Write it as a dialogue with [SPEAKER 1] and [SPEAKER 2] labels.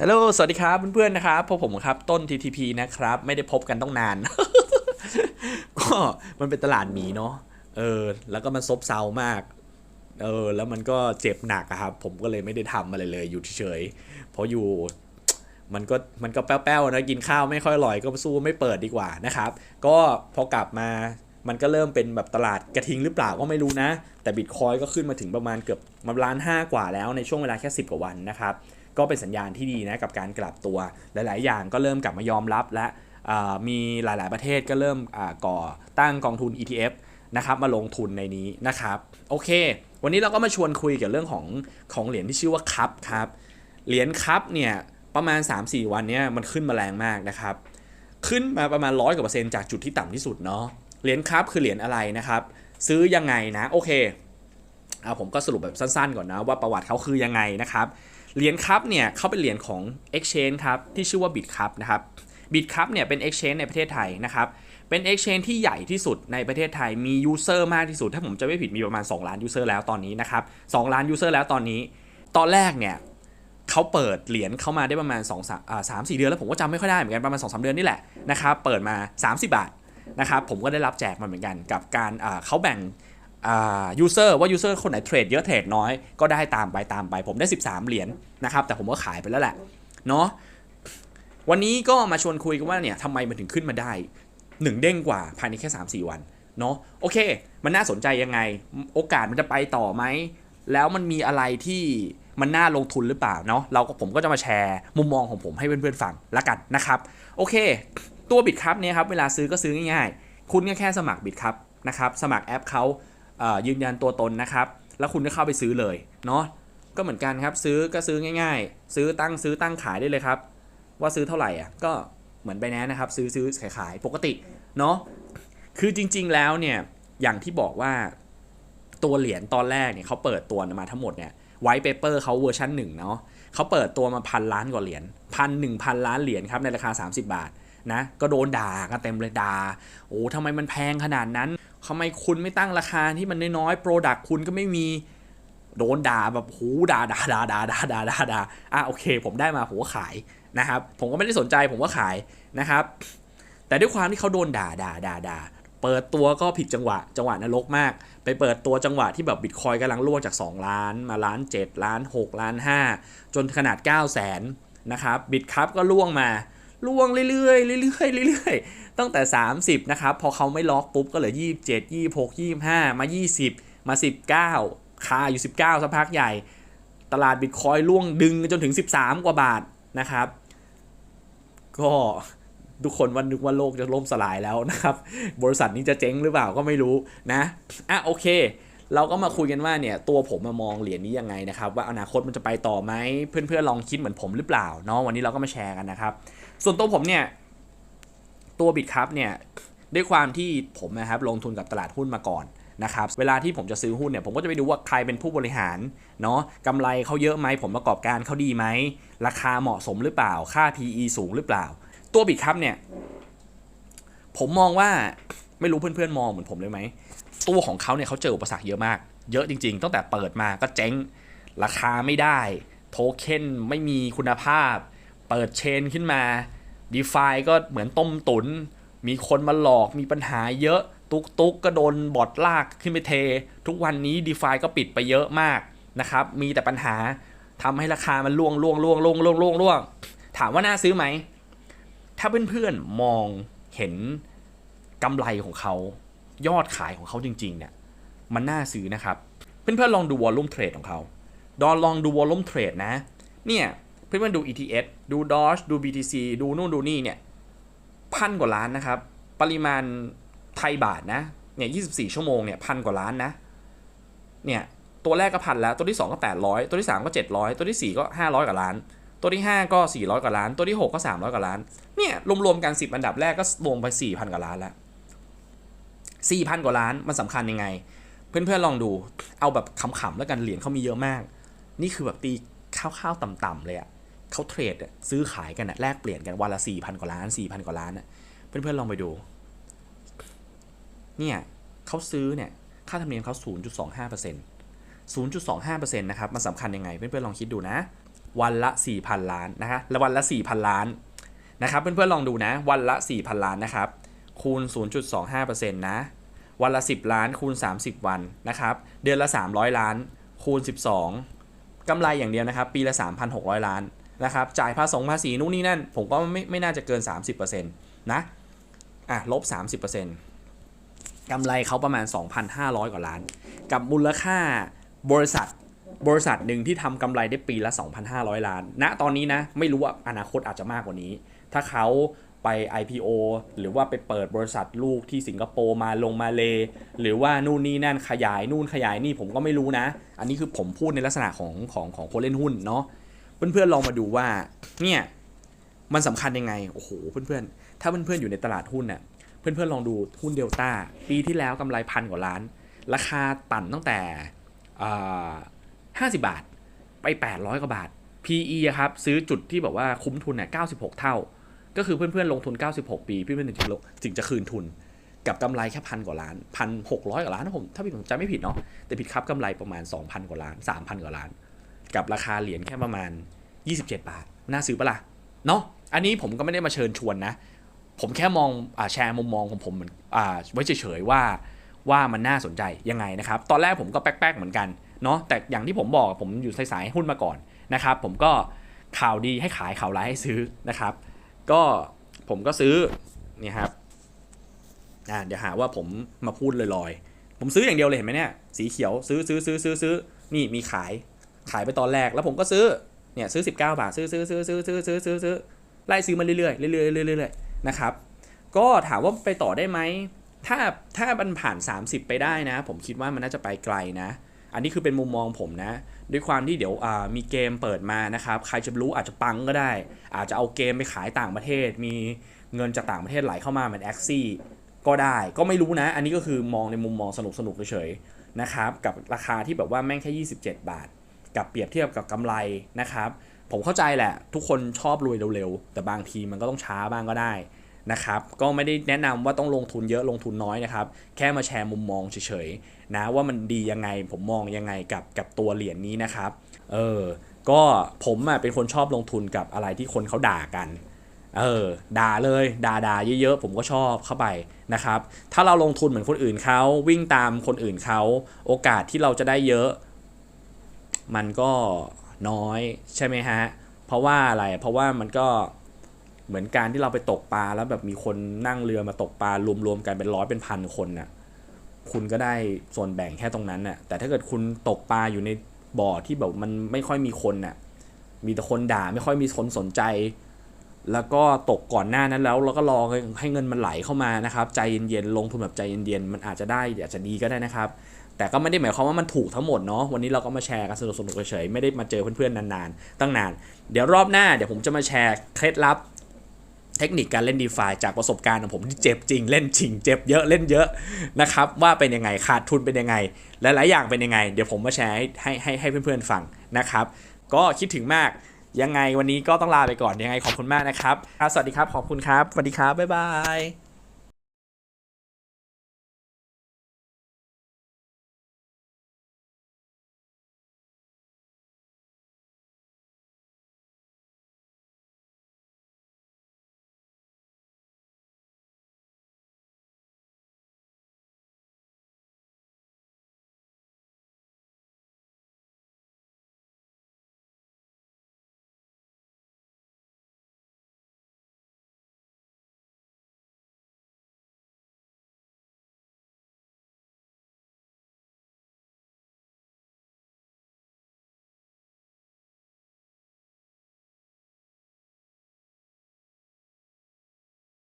[SPEAKER 1] ฮัลโหล สวัสดีครับเพื่อนๆนะครับพบผมครับต้น TTP นะครับ ไม่ได้พบกันต้องนาน ก็มันเป็นตลาดหมีเนาะ เออ แล้วก็มันซบเซามาก เออ แล้วมันก็เจ็บหนักอะครับ ผมก็เลยไม่ได้ทำอะไรเลย อยู่เฉยๆเพราะอยู่ มันก็ มันก็แป้วๆนะ กินข้าวไม่ค่อยอร่อย ก็สู้ไม่เปิดดีกว่านะครับ ก็พอกลับมา มันก็เริ่มเป็นแบบตลาดกระทิงหรือเปล่าก็ไม่รู้นะ แต่บิตคอยก็ขึ้นมาถึงประมาณเกือบมาล้านห้ากว่าแล้วในช่วงเวลาแค่ 10 กว่าวันนะครับ ก็เป็นสัญญาณที่ดีนะกับการกลับตัว หลาย ๆ อย่างก็เริ่มกลับมายอมรับและมีหลาย ๆ ประเทศก็เริ่มก่อตั้งกองทุน ETF นะครับมาลงทุนในนี้นะครับโอเค วันนี้เราก็มาชวนคุยเกี่ยวกับเรื่องของของเหรียญที่ชื่อว่าคัพครับเหรียญคัพเนี่ยประมาณ 3-4 วันนี้มันขึ้นมาแรงมากนะครับขึ้นมาประมาณร้อยกว่าเปอร์เซ็นต์จากจุดที่ต่ำที่สุดเนาะเหรียญคัพคือเหรียญอะไรนะครับ ซื้อยังไงนะโอเคเอาผมก็สรุปแบบสั้นๆก่อนนะว่าประวัติเขาคือยังไงนะครับ เหรียญคัพเนี่ยเขาเป็นเหรียญของ Exchange ครับที่ชื่อว่า BitCup นะครับ BitCup เนี่ยเป็น Exchange ในประเทศไทยนะครับเป็น Exchange ที่ใหญ่ที่สุดในประเทศไทยมี User มากที่สุด ถ้าผมจะไม่ผิดมีประมาณ 2 ล้าน User แล้วตอนนี้นะครับ2ล้าน User แล้วตอนนี้ ตอนแรกเนี่ยเขาเปิดเหรียญเข้ามาได้ประมาณ2 3อ่า3 4 เดือนแล้วผมก็จำไม่ค่อยได้เหมือนกันประมาณ 2-3 เดือนนี่แหละนะครับเปิดมา 30 บาทนะครับผมก็ได้รับแจกมันเหมือนกันกับการเขาแบ่ง ยูเซอร์ว่ายูเซอร์คนไหนเทรดเยอะเทรดน้อยก็ได้ตามไปตามไป ผมได้ 13 เหรียญนะครับ แต่ผมก็ขายไปแล้วแหละเนาะวันนี้ก็มาชวนคุยกันว่าเนี่ยทำไมมันถึงขึ้นมาได้1เด้งกว่าภายในแค่ 3-4 วันเนาะโอเค มันน่าสนใจยังไง โอกาสมันจะไปต่อไหม แล้วมันมีอะไรที่มันน่าลงทุนหรือเปล่าเนาะเราก็ผมก็จะมาแชร์มุมมองของผมให้เพื่อนๆฟังละกันนะครับ โอเค ตัวบิตครับเนี่ยครับเวลาซื้อก็ซื้อง่ายๆ คุณก็แค่สมัครบิตครับนะครับสมัครแอปเขา ยืนยันตัวตนนะครับ แล้วคุณก็เข้าไปซื้อเลยเนาะก็เหมือนกันครับซื้อก็ซื้อง่าย ๆ ซื้อตั้งซื้อตั้งขายได้เลยครับ ว่าซื้อเท่าไหร่อะก็เหมือนไปแนนะครับ ซื้อซื้อขายขายปกติเนาะคือจริง ๆแล้วเนี่ยอย่างที่บอกว่าตัวเหรียญตอนแรกเนี่ยเขาเปิดตัวมาทั้งหมดเนี่ยไวท์เปเปอร์เขาเวอร์ชันหนึ่งเนาะเขาเปิดตัวมาพันล้านกว่าเหรียญพันหนึ่งพันล้านเหรียญครับในราคา 30 บาทนะก็โดนด่ากันเต็มเลยด่าโอ้ทำไมมันแพงขนาดนั้น ทำไมคุณไม่ตั้งราคาที่มันน้อยๆโปรดักคุณก็ไม่มีโดนด่าแบบหูด่าด่าด่าด่าด่าด่าด่าด่าอะโอเค ผมได้มาผมก็ขายนะครับ ผมก็ไม่ได้สนใจผมก็ขายนะครับ แต่ด้วยความที่เขาโดนด่าด่าด่าด่าเปิดตัวก็ผิดจังหวะ จังหวะนรกมาก ไปเปิดตัวจังหวะที่แบบบิตคอยกำลังล่วงจาก 2 ล้านมาล้าน 7 ล้าน 6 ล้าน 5 จนขนาด 9 0 0แสนนะครับบิตครับก็ล่วงมา ล่วงเรื่อยๆเรื่อยๆเรื่อยๆตั้งแต่ 30 นะครับ พอเขาไม่ล็อกปุ๊บก็เหลือ 27 26 25 มา 20 มา 19 คาอยู่ 19สักพักใหญ่ ตลาดบิตคอยล่วงดึงจนถึง 13 กว่าบาทนะครับ ก็ทุกคนวันนึกว่าโลกจะล่มสลายแล้วนะครับ บริษัทนี้จะเจ๊งหรือเปล่าก็ไม่รู้นะอะโอเค เราก็มาคุยกันว่าเนี่ยตัวผมมามองเหรียญนี้ยังไงนะครับว่าอนาคตมันจะไปต่อไหมเพื่อนๆลองคิดเหมือนผมหรือเปล่าเนาะวันนี้เราก็มาแชร์กันนะครับ ส่วนตัวผมเนี่ยตัวบิตครับเนี่ยด้วยความที่ผมนะครับลงทุนกับตลาดหุ้นมาก่อนนะครับเวลาที่ผมจะซื้อหุ้นเนี่ยผมก็จะไปดูว่าใครเป็นผู้บริหารเนาะกำไรเขาเยอะไหมผลประกอบการเขาดีไหมราคาเหมาะสมหรือเปล่า ค่า PE สูงหรือเปล่า ตัวบิตครับเนี่ยผมมองว่า ไม่รู้เพื่อนๆมองเหมือนผมเลยไหมตัวของเขาเนี่ยเขาเจออุปสรรคเยอะมาก เยอะจริง ๆ ตั้งแต่เปิดมาก็เจ๊ง ราคาไม่ได้ โทเค็นไม่มีคุณภาพ เปิดเชนขึ้นมา d e f าก็เหมือนต้มตุน มีคนมาหลอก มีปัญหาเยอะ ตุกตุกก็โดนบอดลากขึ้นไปเท ทุกวันนี้ d e f าก็ปิดไปเยอะมากนะครับ มีแต่ปัญหาทำให้ราคามันล่วงล่วงล่วงล่วงล่วงล่วงล่วงถามว่าน่าซื้อไหม ถ้าเพื่อนๆมองเห็น กำไรของเขายอดขายของเขาจริงๆเนี่ยมันน่าซื้อนะครับ เพื่อนๆลองดูวอลลุ่มเทรดของเขาดอนลองดูวอลลุ่มเทรดนะ เนี่ย เพื่อนๆดู ETS ดู Doge ดู BTC ดูนู่นดูนี่เนี่ยพันกว่าล้านนะครับ ปริมาณไทยบาทนะเนี่ย24 ชั่วโมงเนี่ยพันกว่าล้านนะเนี่ยตัวแรกก็พันแล้ว ตัวที่ 2 ก็ 800 ตัวที่ 3 ก็ 700 ตัวที่ 4 ก็ 500 กว่าล้าน ตัวที่ 5 ก็ 400 กว่าล้าน ตัวที่ 6 ก็ 300 กว่าล้านเนี่ยรวมๆกัน 10 อันดับแรกก็รวมไป 4,000 กว่าล้านแล้ว 4,000 กว่าล้านมันสำคัญยังไง เพื่อนๆลองดูเอาแบบขำๆแล้วกันเหรียญเขามีเยอะมาก นี่คือแบบตีข้าวๆต่ำๆเลยอะเขาเทรดซื้อขายกันอะแลกเปลี่ยนกันวันละสี่พันกว่าล้านสี่พันกว่าล้านอะเพื่อนๆลองไปดู เนี่ยเขาซื้อเนี่ยค่าธรรมเนียมเขา0.25% 0.25%นะครับมันสำคัญยังไงเพื่อนๆลองคิดดูนะ วันละ 4,000 ล้านนะฮะและวันละ 4,000 ล้านนะครับเพื่อนๆลองดูนะ วันละ 4,000 ล้านนะครับคูณ 0.25%นะ วันละ 10 ล้านคูณ 30 วันนะครับ เดือนละ 300 ล้านคูณ 12กำไรอย่างเดียวนะครับ ปีละ 3,600 ล้านนะครับ จ่ายภาษีภาษีนู่นนี่นั่น ผมก็ไม่ไม่น่าจะเกิน 30%นะอะลบ 30%กำไรเขาประมาณ 2,500 กว่าล้าน กับมูลค่าบริษัท บริษัทหนึ่งที่ทำกำไรได้ปีละ 2,500 ล้านณตอนนี้นะ ไม่รู้ว่าอนาคตอาจจะมากกว่านี้ ถ้าเขาไป IPO หรือว่าไปเปิดบริษัทลูกที่สิงคโปร์มาลงมาเล หรือว่านู่นนี่นั่นขยายนู่นขยายนี่ผมก็ไม่รู้นะ อันนี้คือผมพูดในลักษณะของของของคนเล่นหุ้นเนาะเพื่อนๆลองมาดูว่าเนี่ยมันสำคัญยังไง โอ้โห เพื่อนๆ ถ้าเพื่อนๆ อยู่ในตลาดหุ้นเน่ะเพื่อนๆ ลองดูหุ้นเดลต้า ปีที่แล้วกำไรพันกว่าล้าน ราคาต่ำตั้งแต่ 50 บาท ไป 800 กว่าบาท PE อะครับ ซื้อจุดที่แบบว่าคุ้มทุนเนี่ย96 เท่า ก็คือเพื่อนๆ ลงทุน 96 ปีเพื่อนๆถึงจะลงถึงจะคืนทุน กับกำไรแค่พันกว่าล้านพันหกร้อยกว่าล้านนะผมถ้าผมจำไม่ผิดเนาะแต่ผิดครับกำไรประมาณ 2,000 กว่าล้าน 3,000 กว่าล้าน กับราคาเหรียญแค่ประมาณ 27 บาท น่าซื้อปะล่ะเนาะอันนี้ผมก็ไม่ได้มาเชิญชวนนะ ผมแค่มองอาแชร์มุมมองของผมเหมือนอ่าไว้เฉยๆว่าว่ามันน่าสนใจยังไงนะครับ ตอนแรกผมก็แป๊กๆเหมือนกัน เนาะแต่อย่างที่ผมบอกผมอยู่สายๆหุ้นมาก่อนนะครับผมก็ข่าวดีให้ขายข่าวร้ายให้ซื้อนะครับ ก็ผมก็ซื้อนี่ครับอ่าเดี๋ยวหาว่าผมมาพูดลอยๆ ผมซื้ออย่างเดียวเลยเห็นไหมเนี่ยสีเขียวซื้อซื้อซื้อซื้อซื้อนี่มีขายขายไปตอนแรกแล้วผมก็ซื้อเนี่ยซื้อ 19 บาทซื้อซื้อซื้อซื้อซื้อซื้อซื้อซื้อไล่ซื้อมาเรื่อยๆเรื่อยๆเรื่อยๆเรื่อยๆนะครับ ก็ถามว่าไปต่อได้ไหมถ้าถ้ามันผ่าน 30 ไปได้นะ ผมคิดว่ามันน่าจะไปไกลนะ อันนี้คือเป็นมุมมองผมนะ ด้วยความที่เดี๋ยวมีเกมเปิดมานะครับ ใครจะรู้อาจจะปังก็ได้ อาจจะเอาเกมไปขายต่างประเทศ มีเงินจากต่างประเทศไหลเข้ามาเหมือนแอคซี่ก็ได้ก็ไม่รู้นะ อันนี้ก็คือมองในมุมมองสนุกสนุกเฉยๆนะครับ กับราคาที่แบบว่าแม่งแค่ 27 บาท กับเปรียบเทียบกับกำไรนะครับ ผมเข้าใจแหละ ทุกคนชอบรวยเร็วๆ แต่บางทีมันก็ต้องช้าบ้างก็ได้ นะครับก็ไม่ได้แนะนำว่าต้องลงทุนเยอะลงทุนน้อยนะครับ แค่มาแชร์มุมมองเฉยๆนะว่ามันดียังไงผมมองยังไงกับกับตัวเหรียญนี้นะครับเออก็ผมอะเป็นคนชอบลงทุนกับอะไรที่คนเขาด่ากันเออด่าเลยด่าด่าเยอะๆ ผมก็ชอบเข้าไปนะครับ ถ้าเราลงทุนเหมือนคนอื่นเขาวิ่งตามคนอื่นเขาโอกาสที่เราจะได้เยอะ มันก็น้อยใช่ไหมฮะเพราะว่าอะไรเพราะว่ามันก็ เหมือนการที่เราไปตกปลาแล้วแบบมีคนนั่งเรือมาตกปลารวมๆกันเป็นร้อยเป็นพันคนน่ะคุณก็ได้ส่วนแบ่งแค่ตรงนั้นน่ะแต่ถ้าเกิดคุณตกปลาอยู่ในบ่อที่แบบมันไม่ค่อยมีคนน่ะมีแต่คนด่าไม่ค่อยมีคนสนใจ แล้วก็ตกก่อนหน้านั้นแล้วเราก็รอให้เงินมันไหลเข้ามานะครับ ใจเย็นๆลงทุนแบบใจเย็นๆมันอาจจะได้อาจจะดีก็ได้นะครับ แต่ก็ไม่ได้หมายความว่ามันถูกทั้งหมดเนาะวันนี้เราก็มาแชร์กันสนุกๆเฉยๆไม่ได้มาเจอเพื่อนๆนานๆ ตั้งนาน เดี๋ยวรอบหน้าเดี๋ยวผมจะมาแชร์เคล็ดลับ เทคนิคการเล่นดีฟาจากประสบการณ์ของผมที่เจ็บจริงเล่นจริงเจ็บเยอะเล่นเยอะนะครับว่าเป็นยังไงขาดทุนเป็นยังไง หลายๆอย่างเป็นยังไง เดี๋ยวผมมาแชร์ให้ให้ให้เพื่อนๆฟังนะครับ ก็คิดถึงมากยังไงวันนี้ก็ต้องลาไปก่อนยังไงขอบคุณมากนะครับสวัสดีครับขอบคุณครับสวัสดีครับบ๊ายบาย